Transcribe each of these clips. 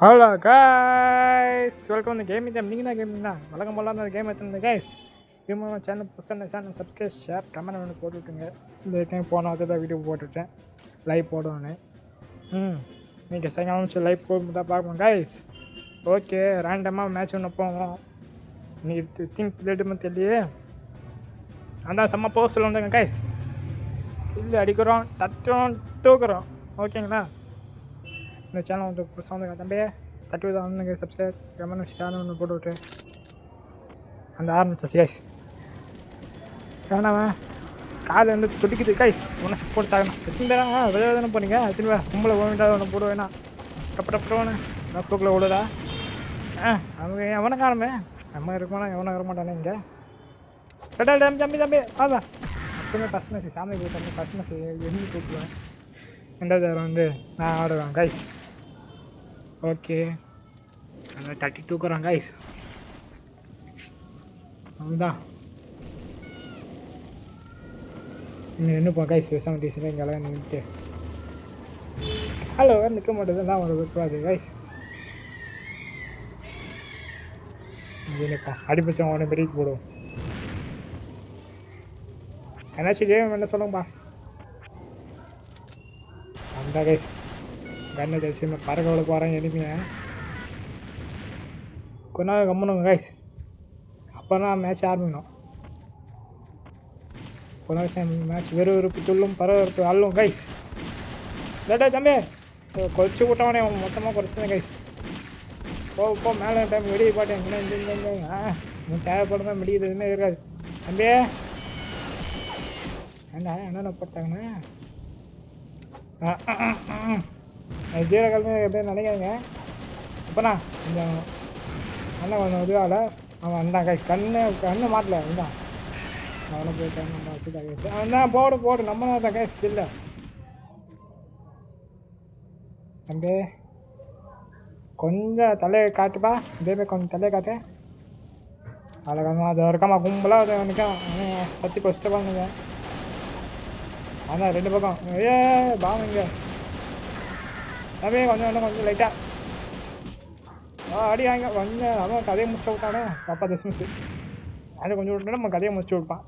Hello guys welcome வந்து game time நீங்கள் தான் கேமிங் தான். வழக்கம் போல அந்த கேம் எடுத்துருந்த கைஸ் திரும்ப சேனல் புதுசாக சேனல் சப்ஸ்கிரைப் ஷேர் கமெண்ட் ஒன்று போட்டுவிட்டுங்க இந்த கேம் போன வந்து தான் வீடியோ போட்டுவிட்டேன் லைவ் போடுவேன்னு ம். நீங்கள் சாயங்காலம் வச்சு லைவ் போட்டு தான் பார்ப்போம் கைஸ் ஓகே ரேண்டமாக மேட்ச் ஒன்று போவோம். நீங்கள் திங்க் பிளேட்டுமே தெரியலையே. அதான் செம்ம போஸ்டில் வந்துங்க கைஸ் இல்லை அடிக்கிறோம் தட்டுறோம் தூக்குறோம். ஓகேங்களா இந்த சேனல் வந்து புதுசாக வந்து தம்பி தட்டி விதம் வந்து சப்ஸ்கிரைப் கமெண்ட் ஷேர் ஒன்று போட்டுவிட்டு அந்த ஆரம்பிச்சா கைஸ் வேணாமா? கால் வந்து துடிக்குது. கைஸ் ஒன்று சப்போர்ட் ஆகணும். எத்தனை விளையாட தானே போனீங்க. திரும்ப கும்பலை ஓவிண்டா ஒன்று போடுவேண்ணா டப்பு டப்புன்னு நான் ஃப்ளூக்கில் விடுதா ஆ அவங்க எவனை காணுமே? நம்ம இருக்குமானா எவனை வர மாட்டானே இங்கே டடா தம்பி தம்பி தம்பி ஆதா எப்பவுமே ஃபஸ்ட் மேட்ச் சாமி போய் ஃபஸ்ட் மேட்ச் எழுதி கூப்பிடுவேன் ரெண்டாவது வந்து நான் ஆடுவேன் கைஸ் ஓகே. அந்த தட்டி தூக்குறோம் கைஸ் அதுதான் இங்கே நின்றுப்போம் கைஸ் பேசாமல் டீசெண்டாக இங்கே நின்றுட்டு ஹலோ நிற்க மாட்டேது. நான் ஒரு விட்டுவாது கைஸ் இங்கே நிற்போம் அடிப்பச்சம் உடனே பெரிய போடுவோம். என்னாச்சு? கேம் என்ன சொல்லுங்கப்பா? அந்த கைஸ் கண்ணு ஜெயிச்சு பறக்க விட போகிறேன் எனிமையை கொஞ்ச நாள் கம்மனுங்க கைஸ் அப்போ தான் மேட்ச் ஆரம்பிக்கணும். கொஞ்ச நாள் மேட்ச் விறுவிறுப்பு துள்ளும் பரவறுப்பு அள்ளும் கைஸ் டேட்டா தம்பி. கொச்சு விட்டவனே மொத்தமாக குறைச்சேன் கைஸ் போ போ மேலே டைம் வெளியே பாட்டேன் என்ன இந்த இங்கே ஆ தேவைப்படுமா முடியுது எதுவுமே இருக்காது. தம்பி. என்ன என்னென்ன போட்டாங்கண்ணா ஜீரகல்னு எப்படின்னு நினைக்காதீங்க. அப்போண்ணா கொஞ்சம் அண்ணன் கொஞ்சம் இதுவாகல அவன் வந்தான். கை கண்ணு கண்ணு மாட்டல வந்தான் அவனை போய் கண்ணு வச்சு கேஸ் அவன் தான் போடு போடு. நம்ம தான் கேஸ் இல்லை தம்பி கொஞ்சம் தலையை காட்டுப்பா. இதேமாதிரி கொஞ்சம் தலையை காட்டு. அழகாமா அது இருக்காமா கும்பலாக அது நிற்கான் சத்தி கொஸ்ட்டு பண்ணுங்க. ரெண்டு பக்கம். ஏ பாவங்க அப்படியே கொஞ்சம் இன்னும் கொஞ்சம் லைட்டாக ஆ. அடி வாங்க கொஞ்சம் அவன் கதையை முடிச்சு விட்டானே பாப்பா தஸ்மிஸ் அது கொஞ்சம் விட்டுனா நம்ம கதையை முடிச்சு விட்பான்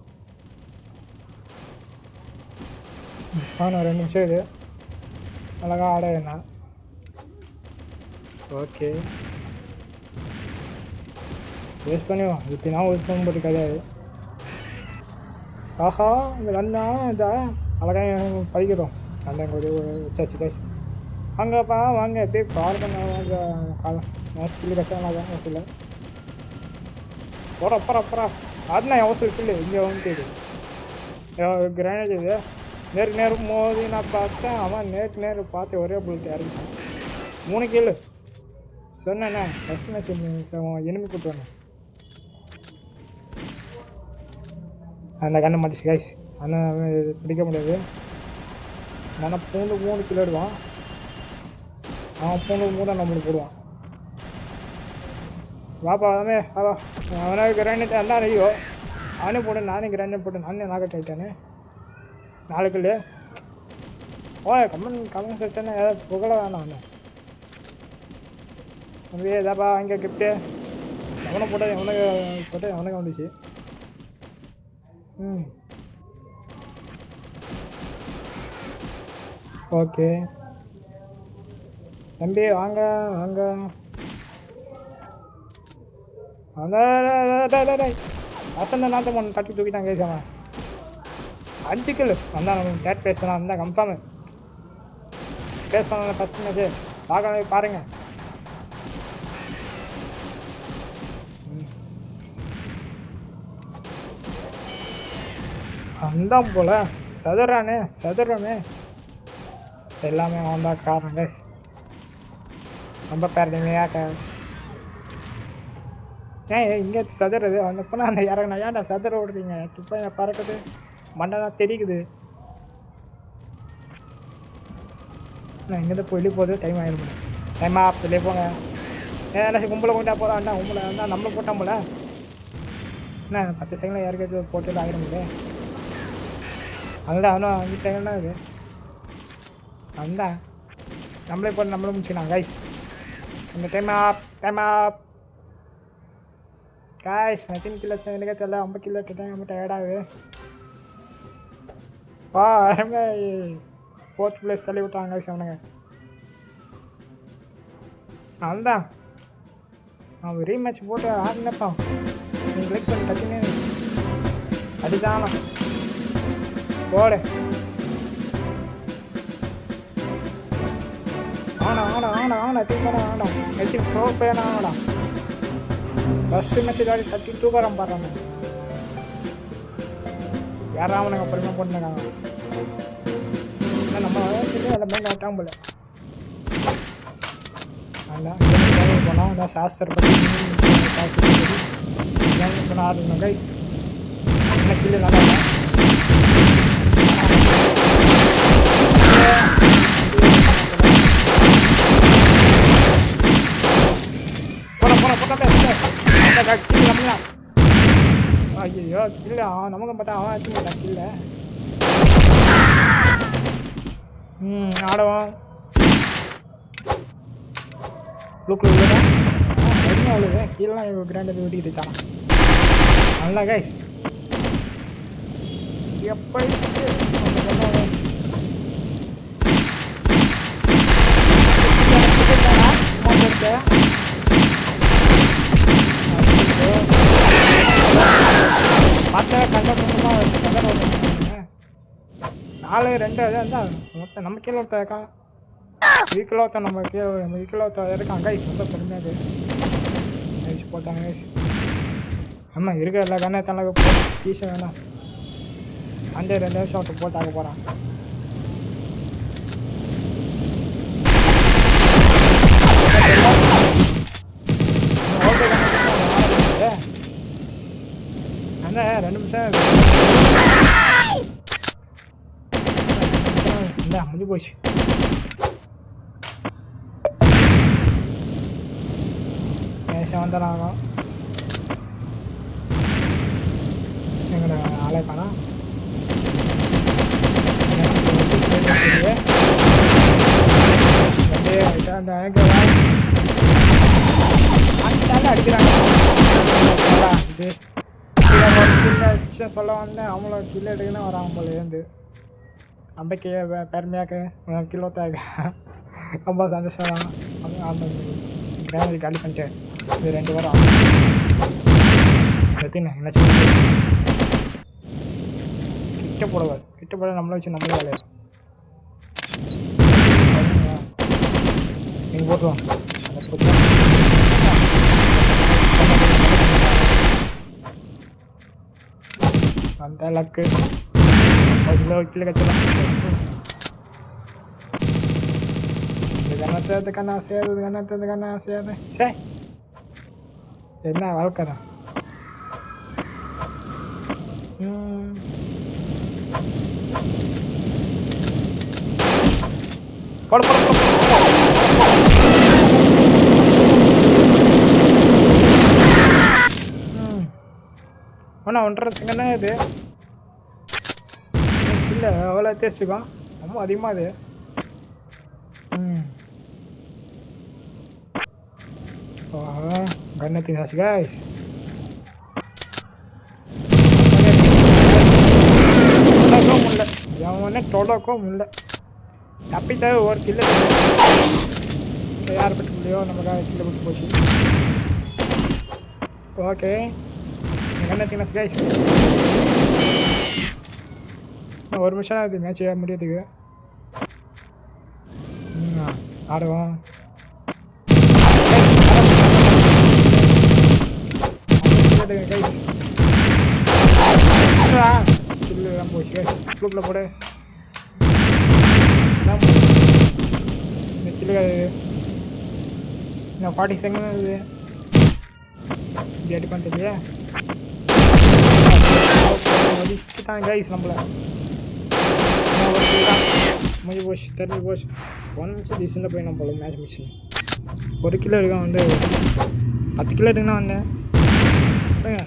ஆனால் ரெண்டு நிமிஷம் இது அழகா ஆட என்ன? ஓகே. வேஸ்ட் பண்ணுவோம் இப்போ நான் வேஸ்ட் பண்ணும்போது கிடையாது. ஆஹா இந்த கண்ணா இதா அழகாக படிக்கிறோம் அந்த ஒரு வச்சாச்சு கைஸ் வாங்கப்பா வாங்க. எப்படியே பாருங்க வாங்க காலம் நான் ஸ்கில்லு கஷ்டமாக தான் சொல்ல போகிற அப்புறம் அப்புறம் அதுனா அவசரம் இல்லை இங்கே வந்துட்டு கிரானேஜ் இது. நேருக்கு நேர் மோதி நான் பார்த்தேன். அவன் நேருக்கு நேரு பார்த்து ஒரே புல்லட் இறங்கிட்டான். மூணு கேளு சொன்னேண்ணே ஃபஸ்ட் மேட்ச் எனிமி கூட்டுவானே அந்த கண்ணை மாட்டிச்சு கைஸ் ஆனால் பிடிக்க முடியாது. ஆனால் பூண்டு மூணு கிலோ எடுவான் அவன் பூண்டு மூட நம்மளுக்கு போடுவான். வாப்பா அவனே வா அவனே கிராண்ட் அந்த ஐயோ அவனே போட்டு நானே கிராண்ட் போட்டு நானே நாக்கட் ஆகிட்டானே நாளைக்குள்ளே. ஓ கமன் கமன் செஷன் ஏதாவது புகழ வேணாம் அவன் தம்பி ஏதாப்பா வாங்க கிஃப்ட்டு எவனை போட்டால் எவனுக்கு போட்டு எவனுக்கு வந்துச்சு. ம். ஓகே. தம்பி வாங்க வாங்க. வசந்த நாட்டம் ஒன்று தட்டி தூக்கிட்டான் கேசாமன் அஞ்சு கிலோ வந்தான் நம்ம டேட் பேசலாம் வந்தால் கன்ஃபார்மு பேசணும் ஃபஸ்ட் மேட்ச்சு பார்க்க பாருங்க. வந்தான் போல. சதுறானே சதுறமே. எல்லாமே வந்தால் காரணம் கேஸ் ரொம்ப பேரடிமையாக ஏன் இங்கே சதுறது. அந்த பொண்ணு அந்த இறங்கினா ஏன்டா சதுர விடுறீங்க இப்போ என் பறக்குது? மண்டை தான் தெரிக்குது நான் இங்கேருந்து போய் வெளியே போகுது டைம் ஆகிடும் டைமா வெளியே போங்க. ஏன் கும்பலை கொண்டா போகிறா அண்ணா கும்பலை? வந்தா நம்மளும் போட்டான் போல? என்ன பத்து செகண்டில் இறக்கிறது போட்டு ஆகிடும் முடியும் அதுதான் அவனும் அஞ்சு செகண்ட் தான் இது. வந்தா. நம்மளே போட்டு நம்மளும் முடிச்சுக்கலாம் கைஸ் இந்த time up time up guys எத்தனை கிலோ எனக்கே தெரியல ரொம்ப கிலோ கிட்டே ரொம்ப டயர்டாகுது வா அருங்க ஃபோர்த் பிளேஸ் தள்ளி விட்டாங்க guys அதுதான் அவன் ரீமேட்ச் போட்டு ஆடினப்பா நீ கிளிக் பண்ணி டக்குன்னு அடிதானா? போடு. ஆனா ஆனா ஆனா ஆனா தூக்கணும் ஆனா நெத்தி ப்ரோ பையனா ஆனா ஃபஸ்ட்டு மேட்ச் இதாடி தட்டி தூக்கறம் பாடுறாங்க யாரா அவனுங்க அப்புறமா போட்டுருக்காங்க நம்ம எல்லாமே காட்டாம போல அதான் போனால் அதான் சாஸ்திர பற்றி சாஸ்திர பற்றி கைஸ் என்ன கீழே நல்லா கீழே. ஐயோ கில்ல அவன் நமக்கு பார்த்தா அவன் ஆச்சு கில்ல ம் ஆடுவோம் ப்ளூக்கில் உள்ளதா? என்ன அவ்வளோ கீழே கிராண்டர் வெட்டிக்கிட்டு இருக்கான். நல்லா கைஸ் எப்படி நாலு ரெண்டு அது தான் மொத்தம் நம்ம கீழே ஒருத்தன் இருக்கான் வீக்கில் ஒருத்தன் நம்ம கீழே வீக்கில் ஒருத்தன் இருக்கான். கைஸ் ரொம்ப பெருமையாக கைஸ் போட்டாங்க கைஸ் ஆமாம் இருக்க எல்லா கண்ணை தனக்கு போ. கீச வேணாம். அந்த ரெண்டு வருஷம் ஒருத்தன் போட்டாக்க போகிறான் அந்த ரெண்டு நிமிஷம் இந்த முடிஞ்சு போச்சு மேஷம் வந்தாலும் எங்கட ஆளே காணோம் அந்த அடிக்கிறாங்க இது சின்ன சொல்ல வந்தேன் அவங்கள கிலோ எடுக்கணும் வராங்க போல இருந்து அம்பைக்கு பெருமையாக்கு கிலோ தேக ரொம்ப சந்தோஷம் அந்த காலி பண்ணிட்டு இது ரெண்டு வாரம் எத்தின என்ன கிட்ட போடுவார் கிட்ட போட நம்மளை வச்சு நம்மளே வேலையா நீங்கள் போட்டுருவோம் அந்த புத்தகம் அந்த லக்கு கிலோ கிலோ கச்சலாம் இது கணத்தை இது கண்ணா சேரு இது கணத்தை இது கண்ணா சேரு சே என்ன வாழ்க்கை தான் ம். போடு போடு போடு, போடு ம் அண்ணா ஒன்றரை செகண்ட் இது இல்லை அவ்வளோ தேய்ச்சிக்கும் ரொம்ப அதிகமாக அது ம் ஆஹா கண்ணத்தின் ஆச்சு காய்ஸ் தொடக்கவும் முடியல எவனே தொடக்கவும் முடியல தப்பித்தா ஒரு கிலோ யார் பட்டு முடியோ நமக்காக கிலோ பட்டு போச்சு. ஓகே என்ன தினஸ் காய்ஸ் ஒரு நிமிஷம் ஆகுது மேட்ச் முடியறதுக்கு. ம், ஆடுவோம். போச்சு. குரூப்பில் போடு. இந்த ஃபார்ட்டி செகண்ட் இப்படி அடிப்பான்னு கைஸ் நம்மளை. முடிஞ்சு போச்சு தெரிஞ்சு போச்சு ஒன் மிச்சம் டீசெண்டாக போய் நான் போல மேட்ச் முடிச்சு ஒரு கிலோ எடுக்க வந்து பத்து கிலோ எடுக்கணும் வந்தேன் பாருங்க.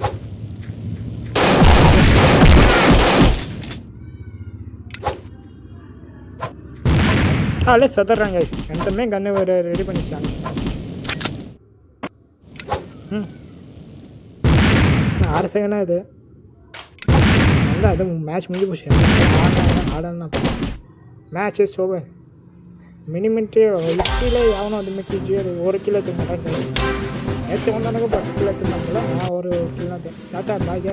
காலையில் எந்தமே கண்ணு கன்று ரெடி பண்ணிச்சாங்க. ம். ஆறு செகண்டாக இது அதான் அது மேட்ச் முடிஞ்சு போச்சு. ஆடணும் மேட்ச் இஸ் ஓவர் மினிமிட்டு கீழே எவனோ அது மிக்கி ஒரு கிலோ எடுத்து நேற்று வந்தானுங்க பத்து கிலோ எடுத்துனாங்களா நான் ஒரு கிலோ டாட்டா பாய்